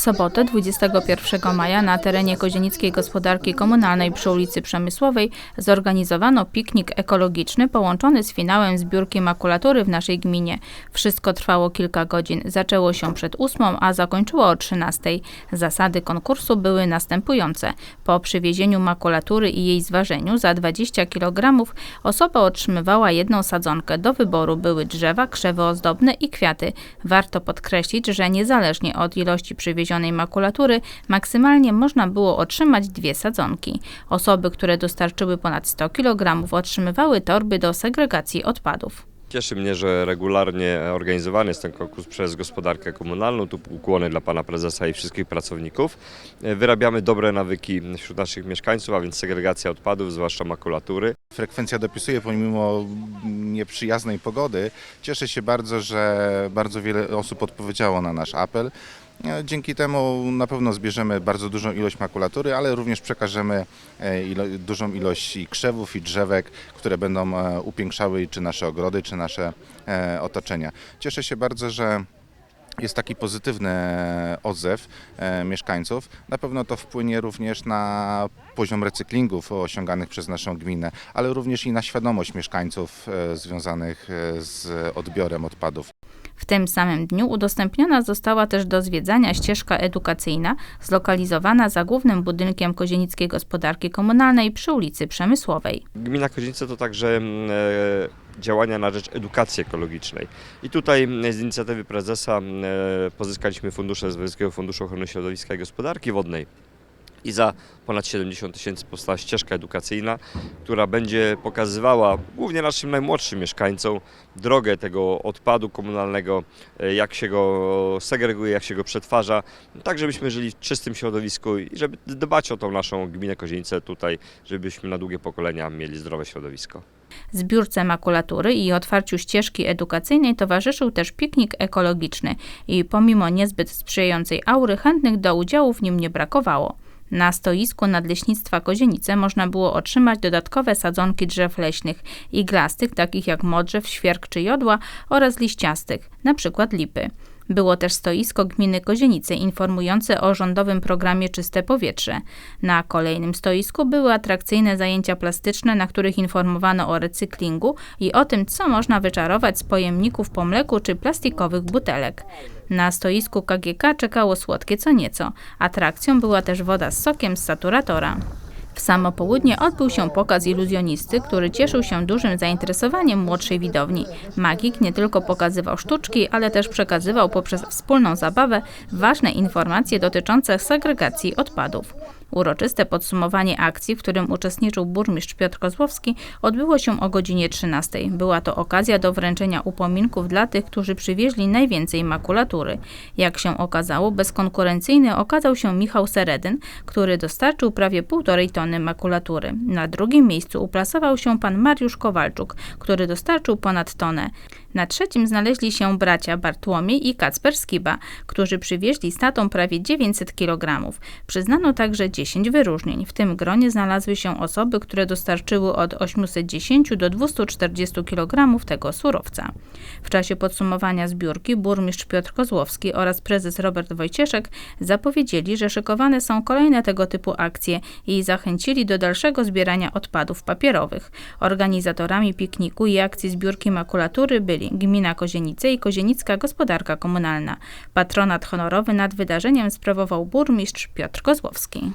sobotę 21 maja na terenie Kozienickiej Gospodarki Komunalnej przy ulicy Przemysłowej zorganizowano piknik ekologiczny połączony z finałem zbiórki makulatury w naszej gminie. Wszystko trwało kilka godzin. Zaczęło się przed 8, a zakończyło o 13. Zasady konkursu były następujące. Po przywiezieniu makulatury i jej zważeniu za 20 kg osoba otrzymywała jedną sadzonkę. Do wyboru były drzewa, krzewy ozdobne i kwiaty. Warto podkreślić, że niezależnie od ilości przywiezionej makulatury maksymalnie można było otrzymać dwie sadzonki. Osoby, które dostarczyły ponad 100 kg otrzymywały torby do segregacji odpadów. Cieszy mnie, że regularnie organizowany jest ten konkurs przez gospodarkę komunalną. Tu ukłony dla pana prezesa i wszystkich pracowników. Wyrabiamy dobre nawyki wśród naszych mieszkańców, a więc segregacja odpadów, zwłaszcza makulatury. Frekwencja dopisuje pomimo nieprzyjaznej pogody. Cieszę się bardzo, że bardzo wiele osób odpowiedziało na nasz apel. E, Dzięki temu na pewno zbierzemy bardzo dużą ilość makulatury, ale również przekażemy e, ilo dużą ilość i krzewów i drzewek, które będą e, upiększały czy nasze ogrody, czy nasze otoczenia. Cieszę się bardzo, że jest taki pozytywny odzew mieszkańców. Na pewno to wpłynie również na poziom recyklingów osiąganych przez naszą gminę, ale również i na świadomość mieszkańców związanych z odbiorem odpadów. W tym samym dniu udostępniona została też do zwiedzania ścieżka edukacyjna zlokalizowana za głównym budynkiem Kozienickiej Gospodarki Komunalnej przy ulicy Przemysłowej. Gmina Kozienice to także mm, e, działania na rzecz edukacji ekologicznej. I tutaj mm, z inicjatywy prezesa mm, e, pozyskaliśmy fundusze z Wojewódzkiego Funduszu Ochrony Środowiska i Gospodarki Wodnej. I za ponad 70 tysięcy powstała ścieżka edukacyjna, która będzie pokazywała głównie naszym najmłodszym mieszkańcom drogę tego odpadu komunalnego, e, jak się go segreguje, jak się go przetwarza, tak żebyśmy żyli w czystym środowisku i żeby dbać o tą naszą gminę Kozienicę tutaj, żebyśmy na długie pokolenia mieli zdrowe środowisko. Zbiórce makulatury i otwarciu ścieżki edukacyjnej towarzyszył też piknik ekologiczny i pomimo niezbyt sprzyjającej aury chętnych do udziału w nim nie brakowało. Na stoisku Nadleśnictwa Kozienice można było otrzymać dodatkowe sadzonki drzew leśnych, iglastych, takich jak modrzew, świerk czy jodła oraz liściastych, np. lipy. Było też stoisko gminy Kozienice informujące o rządowym programie Czyste Powietrze. Na kolejnym stoisku były atrakcyjne zajęcia plastyczne, na których informowano o recyklingu i o tym, co można wyczarować z pojemników po mleku czy plastikowych butelek. Na stoisku KGK czekało słodkie co nieco. Atrakcją była też woda z sokiem z saturatora. W samo południe odbył się pokaz iluzjonisty, który cieszył się dużym zainteresowaniem młodszej widowni. Magik nie tylko pokazywał sztuczki, ale też przekazywał poprzez wspólną zabawę ważne informacje dotyczące segregacji odpadów. Uroczyste podsumowanie akcji, w którym uczestniczył burmistrz Piotr Kozłowski, odbyło się o godzinie 13. Była to okazja do wręczenia upominków dla tych, którzy przywieźli najwięcej makulatury. Jak się okazało, bezkonkurencyjny okazał się Michał Seredyn, który dostarczył prawie półtorej tony makulatury. Na drugim miejscu uplasował się pan Mariusz Kowalczuk, który dostarczył ponad tonę. Na trzecim znaleźli się bracia Bartłomiej i Kacper Skiba, którzy przywieźli z tatą prawie 900 kg. Przyznano także 10 wyróżnień. W tym gronie znalazły się osoby, które dostarczyły od 810 do 240 kg tego surowca. W czasie podsumowania zbiórki burmistrz Piotr Kozłowski oraz prezes Robert Wojcieszek zapowiedzieli, że szykowane są kolejne tego typu akcje i zachęcili do dalszego zbierania odpadów papierowych. Organizatorami pikniku i akcji zbiórki makulatury byli Gmina Kozienice i Kozienicka Gospodarka Komunalna. Patronat honorowy nad wydarzeniem sprawował burmistrz Piotr Kozłowski.